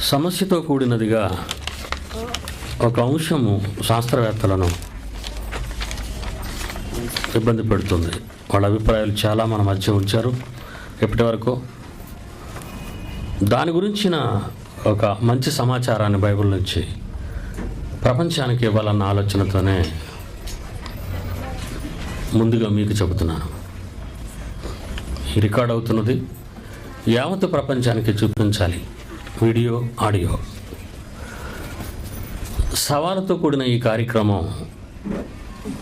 సమస్యతో కూడినదిగా ఒక అంశము శాస్త్రవేత్తలను ఇబ్బంది పెడుతుంది. వాళ్ళ అభిప్రాయాలు చాలా మన మధ్య ఉంచారు. ఇప్పటి వరకు దాని గురించిన ఒక మంచి సమాచారాన్ని బైబిల్ నుంచి ప్రపంచానికి ఇవ్వాలన్న ఆలోచనతోనే ముందుగా మీకు చెబుతున్నాను. ఈ రికార్డ్ అవుతున్నది యావత్ ప్రపంచానికి చూపించాలి. Video audio. సవాలుతో కూడిన ఈ కార్యక్రమం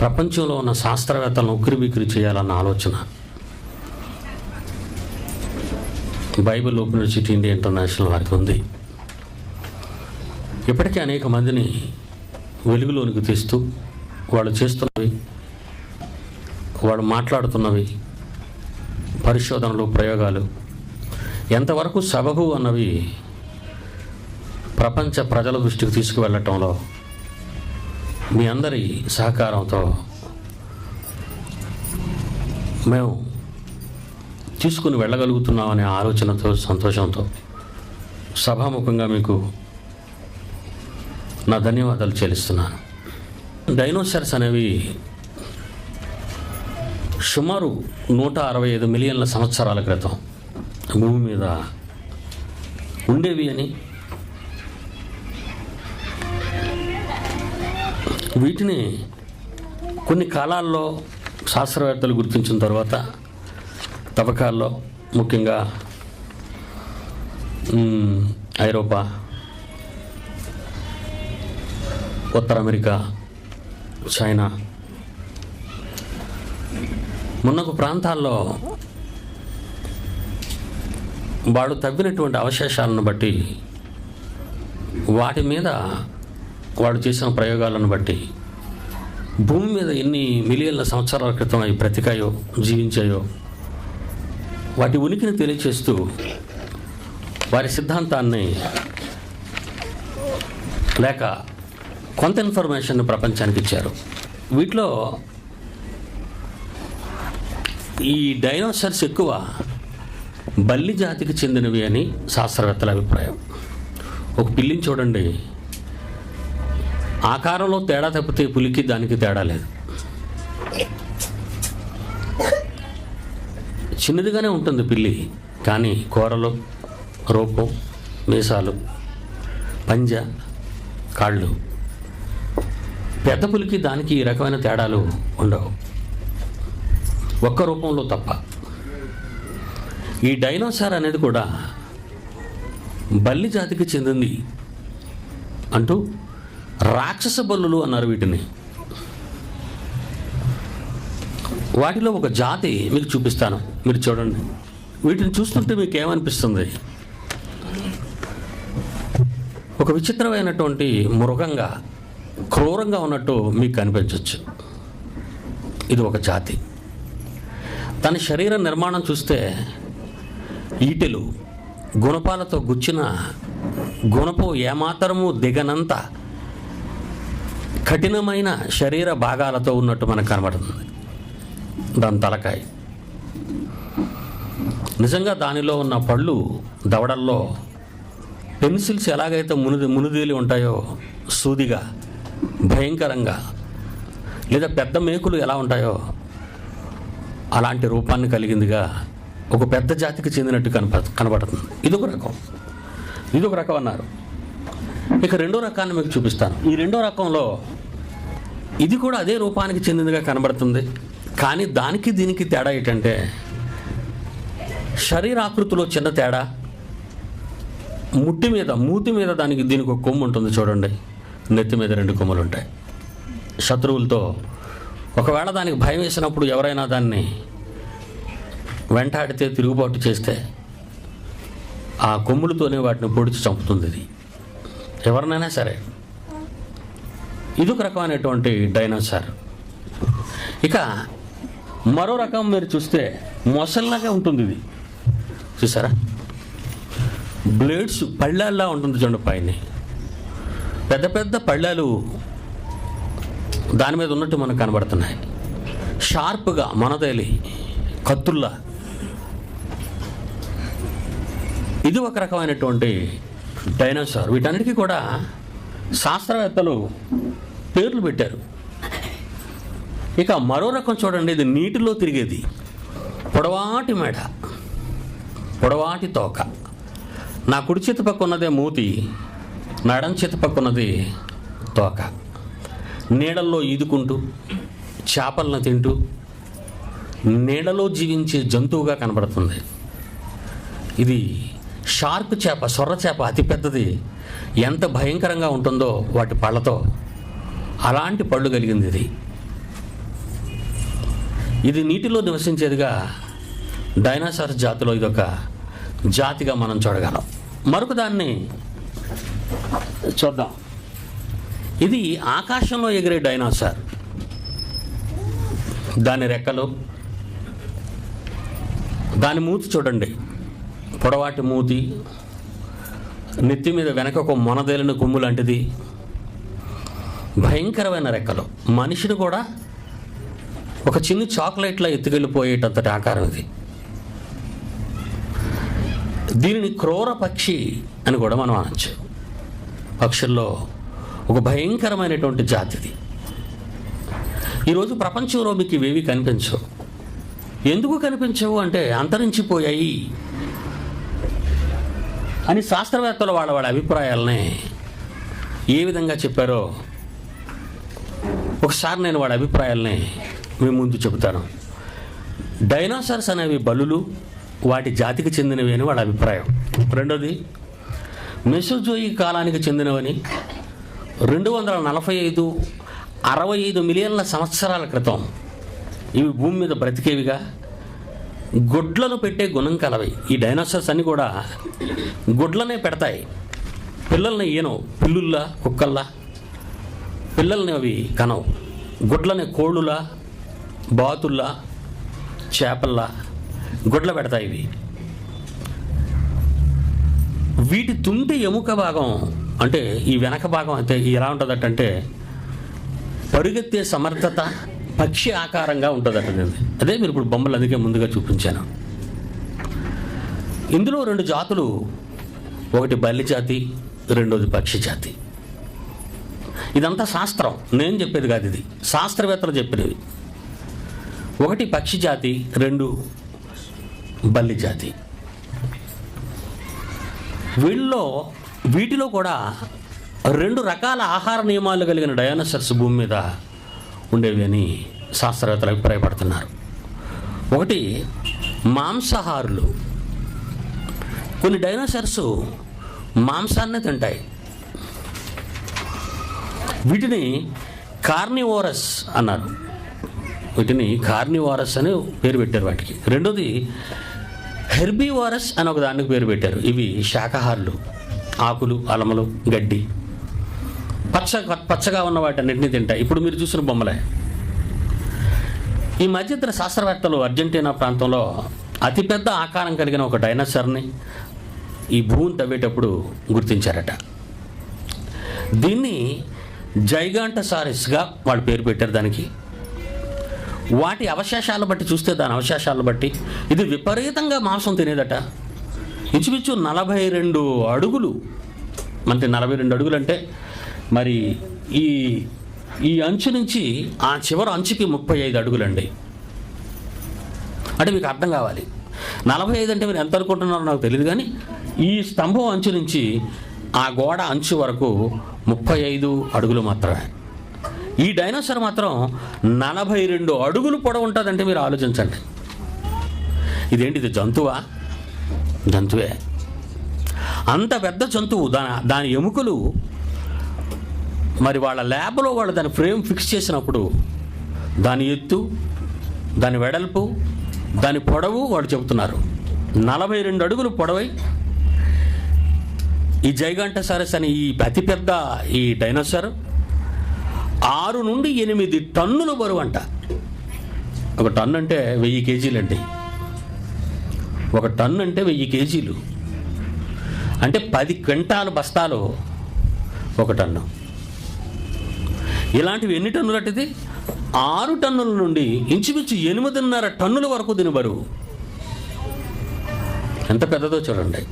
ప్రపంచంలో ఉన్న శాస్త్రవేత్తలను ఉక్కిరిబిక్కిరి చేయాలన్న ఆలోచన. Bible open university India international వారికి ఉంది. ఇప్పటికే అనేక మందిని వెలుగులోనికి తీస్తూ వాళ్ళు చేస్తున్నవి వాళ్ళు మాట్లాడుతున్నవి పరిశోధనలు ప్రయోగాలు ఎంతవరకు సబబు అన్నవి ప్రపంచ ప్రజల దృష్టికి తీసుకువెళ్ళటంలో మీ అందరి సహకారంతో మేము తీసుకుని వెళ్ళగలుగుతున్నామనే ఆలోచనతో సంతోషంతో సభాముఖంగా మీకు నా ధన్యవాదాలు చెల్లిస్తున్నాను. డైనోసార్స్ అనేవి సుమారు నూట అరవై ఐదు మిలియన్ల సంవత్సరాల క్రితం భూమి మీద ఉండేవి అని వీటిని కొన్ని కాలాల్లో శాస్త్రవేత్తలు గుర్తించిన తర్వాత తవ్వకాల్లో ముఖ్యంగా ఐరోపా ఉత్తర అమెరికా చైనా మున్నకు ప్రాంతాల్లో వాడు తవ్వినటువంటి అవశేషాలను బట్టి వాటి మీద వాడు చేసిన ప్రయోగాలను బట్టి భూమి మీద ఎన్ని మిలియన్ల సంవత్సరాల క్రితం అవి బ్రతికాయో జీవించాయో వాటి ఉనికిని తెలియచేస్తూ వారి సిద్ధాంతాన్ని లేక కొంత ఇన్ఫర్మేషన్ ప్రపంచానికి ఇచ్చారు. వీటిలో ఈ డైనోసార్స్ ఎక్కువ బల్లి జాతికి చెందినవి అని శాస్త్రవేత్తల అభిప్రాయం. ఒక పిల్లిని చూడండి. ఆకారంలో తేడా తప్పితే పులికి దానికి తేడా లేదు. చిన్నదిగానే ఉంటుంది పిల్లి కానీ కూరలు రూపం మీసాలు పంజ కాళ్ళు. పెద్ద పులికి దానికి ఈ రకమైన తేడాలు ఉండవు. ఒక్క రూపంలో తప్ప. ఈ డైనోసార్ అనేది కూడా బల్లి జాతికి చెందింది అంటూ రాక్షస బల్లులు అన్నారు వీటిని. వాటిలో ఒక జాతి మీకు చూపిస్తాను. మీరు చూడండి. వీటిని చూస్తుంటే మీకు ఏమనిపిస్తుంది ఒక విచిత్రమైనటువంటి మృగంగా క్రూరంగా ఉన్నట్టు మీకు కనిపించవచ్చు ఇది ఒక జాతి. తన శరీర నిర్మాణం చూస్తే ఈటెలు గుణపాలతో గుచ్చిన గుణపు ఏమాత్రము దిగనంత కఠినమైన శరీర భాగాలతో ఉన్నట్టు మనకు కనబడుతుంది. దాని తలకాయ. నిజంగా దానిలో ఉన్న పళ్ళు దవడల్లో పెన్సిల్స్ ఎలాగైతే మునిది మునిదేలి ఉంటాయో సూదిగా భయంకరంగా లేదా పెద్ద మేకులు ఎలా ఉంటాయో అలాంటి రూపాన్ని కలిగిందిగా ఒక పెద్ద జాతికి చెందినట్టు కనప కనబడుతుంది. ఇదొక రకం. ఇదొక రకం అన్నారు. ఇక రెండో రకాన్ని మీకు చూపిస్తాను. ఈ రెండో రకంలో ఇది కూడా అదే రూపానికి చెందినదిగా కనబడుతుంది. కానీ దానికి దీనికి తేడా ఏంటంటే శరీరాకృతిలో చిన్న తేడా ముట్టి మీద మూతి మీద దానికి దీనికి ఒక కొమ్ము ఉంటుంది చూడండి. నెత్తి మీద రెండు కొమ్ములు ఉంటాయి. శత్రువులతో ఒకవేళ దానికి భయం వేసినప్పుడు ఎవరైనా దాన్ని వెంటాడితే తిరుగుబాటు చేస్తే ఆ కొమ్ములతోనే వాటిని పొడిచి చంపుతుంది ఇది. ఎవరినైనా సరే. ఇది ఒక రకమైనటువంటి డైనోసార్. ఇక మరో రకం మీరు చూస్తే మొసల్లాగా ఉంటుంది ఇది. చూసారా? బ్లేడ్స్ పళ్ళాల్లా ఉంటుంది చూడండి పైన. పెద్ద పెద్ద పళ్ళాలు దాని మీద ఉన్నట్టు మనకు కనబడుతున్నాయి. షార్ప్గా మనదేలి కత్తుల్లా. ఇది ఒక రకమైనటువంటి డైనోసార్ వీటన్నిటికీ కూడా శాస్త్రవేత్తలు పేర్లు పెట్టారు. ఇక మరో రకం చూడండి ఇది నీటిలో తిరిగేది. పొడవాటి మెడ పొడవాటి తోక. నా కుడి చేతి పక్క ఉన్నదే మూతి నడం చేతి పక్క ఉన్నది తోక. నీడల్లో ఈదుకుంటూ చేపలను తింటూ నీడలో జీవించే జంతువుగా కనబడుతుంది. ఇది షార్క్ చేప సొర్ర చేప అతిపెద్దది ఎంత భయంకరంగా ఉంటుందో వాటి పళ్ళతో. అలాంటి పళ్ళు కలిగింది ఇది. ఇది నీటిలో నివసించేదిగా డైనాసార్ జాతిలో ఇదొక జాతిగా మనం చూడగలం. మరొక దాన్ని చూద్దాం. ఇది ఆకాశంలో ఎగిరే డైనాసార్. దాని రెక్కలు దాని మూతి చూడండి. పొడవాటి మూతి నెత్తి మీద వెనక ఒక మొనదేలిన కొమ్ము లాంటిది. భయంకరమైన రెక్కలు. మనిషిని కూడా ఒక చిన్న చాక్లెట్లా ఎత్తుకెళ్ళిపోయేటంతటి ఆకారం ఇది. దీనిని క్రూర పక్షి అని కూడా మనం అనొచ్చు. పక్షుల్లో ఒక భయంకరమైనటువంటి జాతిది ఈరోజు ప్రపంచంలో మీకు ఇవేవి కనిపించవు. ఎందుకు కనిపించవు అంటే అంతరించిపోయాయి. అని శాస్త్రవేత్తలు వాళ్ళ వాళ్ళ అభిప్రాయాలని ఏ విధంగా చెప్పారో ఒకసారి నేను వాడి అభిప్రాయాలని మీ ముందు చెబుతాను. డైనోసార్స్ అనేవి బలులు వాటి జాతికి చెందినవి అని వాళ్ళ అభిప్రాయం. రెండోది మెసోజోయి కాలానికి చెందినవని రెండు వందల నలభై ఐదు అరవై ఐదు మిలియన్ల సంవత్సరాల క్రితం ఇవి భూమి మీద బ్రతికేవిగా గుడ్లను పెట్టే గుణం కలవి. ఈ డైనోసార్స్ అన్నీ కూడా గుడ్లనే పెడతాయి. పిల్లల్ని ఈయనవు పిల్లుల్లా కుక్కల్లా పిల్లల్ని అవి కనవు. గుడ్లని కోళ్ళులా బాతుల్లా చేపల్లా గుడ్ల పెడతాయి ఇవి. వీటి తుంటి ఎముక భాగం అంటే ఈ వెనక భాగం అయితే ఎలా ఉంటుందట అంటే పరుగెత్తే సమర్థత పక్షి ఆకారంగా ఉంటుందట అదే మీరు ఇప్పుడు బొమ్మలు అందుకే ముందుగా చూపించాను. ఇందులో రెండు జాతులు ఒకటి బల్లి జాతి రెండోది పక్షి జాతి. ఇదంతా శాస్త్రం. నేను చెప్పేది కాదు ఇది. శాస్త్రవేత్తలు చెప్పినవి. ఒకటి పక్షి జాతి రెండు బల్లి జాతి. వీళ్ళలో వీటిలో కూడా రెండు రకాల ఆహార నియమాలు కలిగిన డయానసర్స్ భూమి మీద ఉండేవి అని శాస్త్రవేత్తలు అభిప్రాయపడుతున్నారు ఒకటి మాంసాహారులు. కొన్ని డైనోసార్స్ మాంసాన్ని తింటాయి. వీటిని కార్నివోరస్ అన్నారు. వీటిని కార్నివారస్ అని పేరు పెట్టారు వాటికి. రెండోది హెర్బీవారస్ అని ఒక దానికి పేరు పెట్టారు. ఇవి శాకాహారులు. ఆకులు అలమలు గడ్డి. పచ్చ పచ్చగా ఉన్న వాటన్నిటిని తింటాయి ఇప్పుడు మీరు చూసిన బొమ్మలే. ఈ మధ్య ఇద్దరు శాస్త్రవేత్తలు అర్జెంటీనా ప్రాంతంలో అతిపెద్ద ఆకారం కలిగిన ఒక డైనోసార్ని ఈ భూమిని తవ్వేటప్పుడు గుర్తించారట. దీన్ని జైగాంటసారిస్గా వాళ్ళు పేరు పెట్టారు దానికి. వాటి అవశేషాలు బట్టి చూస్తే దాని అవశేషాలను బట్టి ఇది విపరీతంగా మాంసం తినేదట. ఇంచుమించు నలభై రెండు అడుగులు. అంటే నలభై రెండు అడుగులు అంటే మరి ఈ ఈ అంచు నుంచి ఆ చివరి అంచుకి ముప్పై ఐదు అడుగులండి. అంటే మీకు అర్థం కావాలి. నలభై ఐదు అంటే మీరు ఎంత అనుకుంటున్నారో నాకు తెలియదు కానీ ఈ స్తంభం అంచు నుంచి ఆ గోడ అంచు వరకు ముప్పై ఐదు అడుగులు మాత్రమే. ఈ డైనోసార్ మాత్రం నలభై రెండు అడుగులు పొడవు ఉంటుందంటే మీరు ఆలోచించండి. ఇదేంటి ఇది జంతువా? జంతువే. అంత పెద్ద జంతువు దాని దాని ఎముకలు మరి వాళ్ళ ల్యాబ్లో వాళ్ళు దాని ఫ్రేమ్ ఫిక్స్ చేసినప్పుడు దాని ఎత్తు దాని వెడల్పు దాని పొడవు వాడు చెబుతున్నారు. నలభై రెండు అడుగులు పొడవై ఈ జైగాంటసారస్ అని ఈ అతిపెద్ద ఈ డైనోసార్ ఆరు నుండి ఎనిమిది టన్నుల బరువు అంట. ఒక టన్ను అంటే వెయ్యి కేజీలండి ఒక టన్ను అంటే వెయ్యి కేజీలు. అంటే పది క్వింటాలు బస్తాలు ఒక టన్ను. ఇలాంటివి ఎన్ని టన్నులు అట్టిది ఆరు టన్నుల నుండి ఇంచుమించు ఎనిమిదిన్నర టన్నుల వరకు దీని బరువు. ఎంత పెద్దదో చూడండి.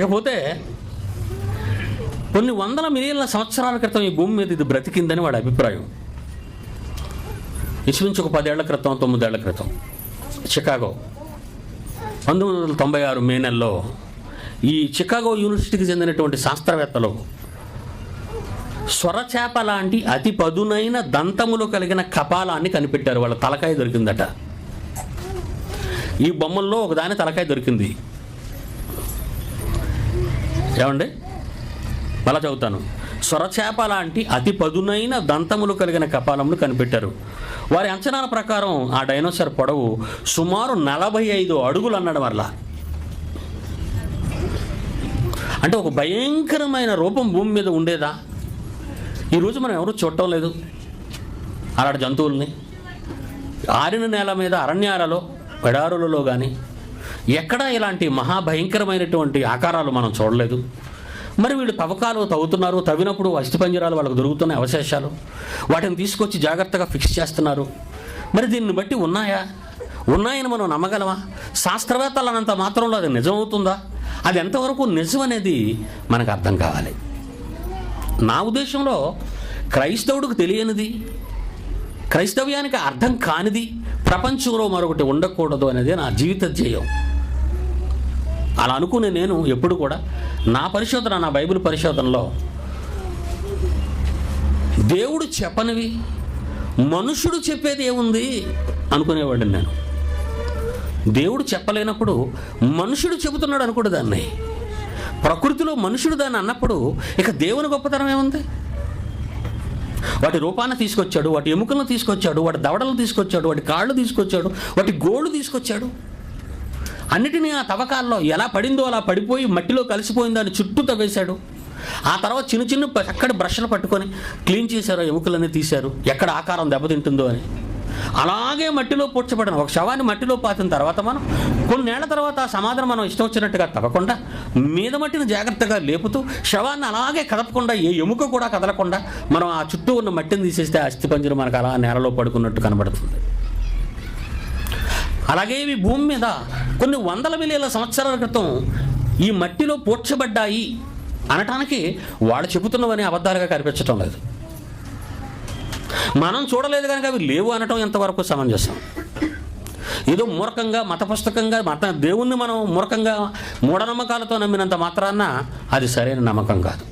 ఇకపోతే కొన్ని వందల మిలియన్ల సంవత్సరాల క్రితం ఈ భూమి మీద ఇది బ్రతికిందని వాడి అభిప్రాయం. ఇంచుమించు ఒక పదేళ్ళ క్రితం తొమ్మిదేళ్ళ క్రితం. చికాగో. పంతొమ్మిది వందల తొంభై ఆరు మే నెలలో ఈ చికాగో యూనివర్సిటీకి చెందినటువంటి శాస్త్రవేత్తలు స్వరచేప లాంటి అతి పదునైన దంతములు కలిగిన కపాలాన్ని కనిపెట్టారు. వాళ్ళ తలకాయ దొరికిందట. ఈ బొమ్మల్లో ఒకదాని తలకాయ దొరికింది. ఏమండి? మళ్ళా చదువుతాను. స్వరచేప లాంటి అతి పదునైన దంతములు కలిగిన కపాలములు కనిపెట్టారు. వారి అంచనాల ప్రకారం ఆ డైనోసార్ పొడవు సుమారు నలభై ఐదు అడుగులు అన్నాడు వల్ల అంటే ఒక భయంకరమైన రూపం భూమి మీద ఉండేదా? ఈరోజు మనం ఎవరు చూడటం లేదు. అలాంటి జంతువుల్ని. ఆరిన నేల మీద అరణ్యాలలో ఎడారులలో కానీ ఎక్కడా ఇలాంటి మహాభయంకరమైనటువంటి ఆకారాలు మనం చూడలేదు. మరి వీళ్ళు తవ్వకాలు తవ్వుతున్నారు తవ్వినప్పుడు అస్థిపంజరాలు వాళ్ళకు దొరుకుతున్న అవశేషాలు. వాటిని తీసుకొచ్చి జాగ్రత్తగా ఫిక్స్ చేస్తున్నారు. మరి దీన్ని బట్టి ఉన్నాయా? ఉన్నాయని మనం నమ్మగలమా? శాస్త్రవేత్తలు అన్నంత మాత్రంలో అది నిజమవుతుందా? అది ఎంతవరకు నిజం అనేది మనకు అర్థం కావాలి. నా ఉద్దేశంలో క్రైస్తవుడికి తెలియనిది క్రైస్తవ్యానికి అర్థం కానిది ప్రపంచంలో మరొకటి ఉండకూడదు అనేది నా జీవిత ధ్యేయం. అలా అనుకునే నేను ఎప్పుడు కూడా నా పరిశోధన నా బైబిల్ పరిశోధనలో దేవుడు చెప్పనివి మనుషుడు చెప్పేది ఏముంది అనుకునేవాడిని నేను. దేవుడు చెప్పలేనప్పుడు మనుషుడు చెబుతున్నాడు అనుకోడు దాన్ని. ప్రకృతిలో మనుషుడు దాన్ని అన్నప్పుడు ఇక దేవుని గొప్పతనం ఏముంది? వాటి రూపాన్ని తీసుకొచ్చాడు వాటి ఎముకలను తీసుకొచ్చాడు వాటి దవడలను తీసుకొచ్చాడు వాటి కాళ్ళు తీసుకొచ్చాడు వాటి గోళ్ళు తీసుకొచ్చాడు. అన్నిటినీ ఆ తవ్వకాల్లో ఎలా పడిందో అలా పడిపోయి మట్టిలో కలిసిపోయిందో అని చుట్టూ తవ్వేశాడు. ఆ తర్వాత చిన్న చిన్న చక్కటి బ్రష్లు పట్టుకొని క్లీన్ చేశారు ఎముకలన్నీ తీశారు. ఎక్కడ ఆకారం దెబ్బతింటుందో అని. అలాగే మట్టిలో పూడ్చబడిన. ఒక శవాన్ని మట్టిలో పాతిన తర్వాత మనం కొన్నేళ్ళ తర్వాత ఆ సమాధానం మనం ఇష్టం వచ్చినట్టుగా తవ్వకుండా మీద మట్టిని జాగ్రత్తగా లేపుతూ శవాన్ని అలాగే కదపకుండా ఏ ఎముక కూడా కదలకుండా మనం ఆ చుట్టూ ఉన్న మట్టిని తీసేస్తే ఆ అస్థిపంజరం మనకు అలా నేలలో పడుకున్నట్టు కనబడుతుంది. అలాగే ఇవి భూమి మీద కొన్ని వందల మిలియన్ల సంవత్సరాల క్రితం ఈ మట్టిలో పూడ్చబడ్డాయి అనటానికి వాళ్ళు చెబుతున్నవని అబద్ధాలుగా కనిపించటం లేదు. మనం చూడలేదు కనుక అవి లేవు అనటం ఎంతవరకు సమంజసం? ఏదో మూర్ఖంగా మత పుస్తకంగా మత దేవుణ్ణి మనం మూర్ఖంగా మూఢనమ్మకాలతో నమ్మినంత మాత్రాన అది సరైన నమ్మకం కాదు.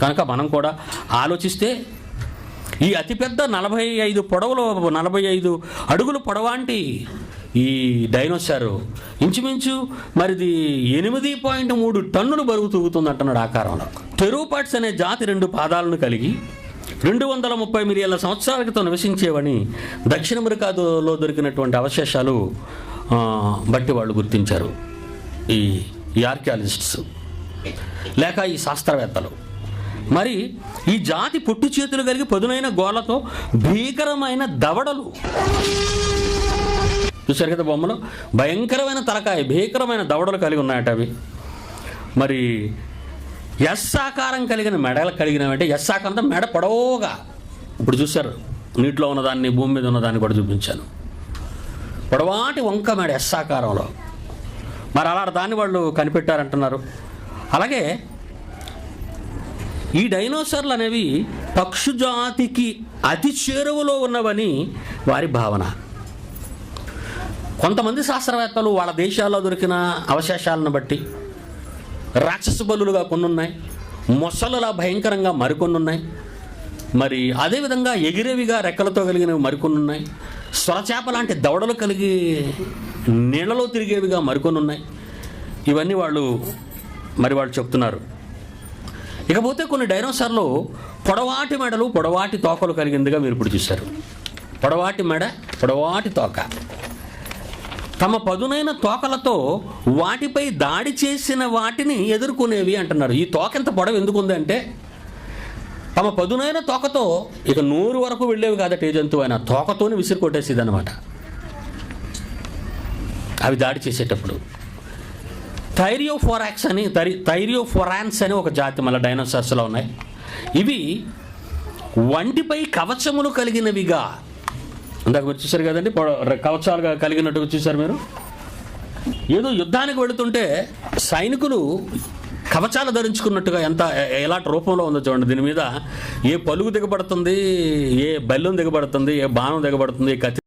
కనుక మనం కూడా ఆలోచిస్తే ఈ అతిపెద్ద నలభై ఐదు పొడవులు నలభై ఐదు అడుగులు పొడవాంటి ఈ డైనోసార్ ఇంచుమించు మరిది ఎనిమిది పాయింట్ మూడు టన్నులు బరువు తూగుతుంది అంటున్నాడు ఆకారంలో టెరూపాట్స్ అనే జాతి రెండు పాదాలను కలిగి రెండు వందల ముప్పై మిలియన్ల సంవత్సరాల క్రితం నివసించేవని దక్షిణ అమెరికాలో దొరికినటువంటి అవశేషాలు బట్టి వాళ్ళు గుర్తించారు. ఈ ఈ ఆర్కియాలజిస్ట్స్ లేక ఈ శాస్త్రవేత్తలు. మరి ఈ జాతి పొట్టు చేతులు కలిగి పదునైన గోళ్ళతో భీకరమైన దవడలు. చూశారు కదా బొమ్మలు? భయంకరమైన తలకాయ భీకరమైన దవడలు కలిగి ఉన్నాయట అవి. మరి ఎస్ ఆకారం కలిగిన మెడలు కలిగినవంటే ఎస్ ఆకారంతో మెడ పొడవుగా. ఇప్పుడు చూశారు నీటిలో ఉన్నదాన్ని భూమి మీద ఉన్నదాన్ని కూడా చూపించాను. పొడవాటి వంక మెడ ఎస్ ఆకారంలో మరి అలా దాన్ని వాళ్ళు కనిపెట్టారంటున్నారు. అలాగే ఈ డైనోసార్లు అనేవి పక్షు జాతికి అతి చేరువలో ఉన్నవని వారి భావన. కొంతమంది శాస్త్రవేత్తలు వాళ్ళ దేశాల్లో దొరికిన అవశేషాలను బట్టి రాక్షస బలులుగా కొన్ని ఉన్నాయి మొసలలా భయంకరంగా మరికొన్ని ఉన్నాయి మరి అదేవిధంగా ఎగిరేవిగా రెక్కలతో కలిగినవి మరికొన్ని ఉన్నాయి స్వరచేప లాంటి దవడలు కలిగి నీళ్ళలో తిరిగేవిగా మరికొన్ని ఉన్నాయి ఇవన్నీ వాళ్ళు మరి వాళ్ళు చెప్తున్నారు. ఇకపోతే కొన్ని డైనోసార్లు పొడవాటి మెడలు పొడవాటి తోకలు కలిగిందిగా మీరు ఇప్పుడు చూశారు. పొడవాటి మెడ పొడవాటి తోక. తమ పదునైన తోకలతో వాటిపై దాడి చేసిన వాటిని ఎదుర్కొనేవి అంటున్నారు. ఈ తోక ఎంత పొడవు ఎందుకు ఉందంటే తమ పదునైన తోకతో ఇక నూరు వరకు వెళ్ళేవి కాదట ఏ జంతువు అయినా. తోకతోనే విసిరి కొట్టేసేది అనమాట అవి దాడి చేసేటప్పుడు. థైరియోఫోరాక్స్ అని థైరి థైరియోఫోరాన్స్ అని ఒక జాతి మళ్ళీ డైనోసార్స్లో ఉన్నాయి. ఇవి వంటిపై కవచములు కలిగినవిగా ఇందాక మీరు చూసారు కదండి కవచాలుగా కలిగినట్టుగా చూసారు మీరు. ఏదో యుద్ధానికి వెళుతుంటే సైనికులు కవచాలు ధరించుకున్నట్టుగా ఎంత ఎలాంటి రూపంలో ఉందో చూడండి. దీని మీద ఏ పలుగు దిగబడుతుంది ఏ బెల్లం దిగబడుతుంది ఏ బాణం దిగబడుతుంది ఏ కత్తి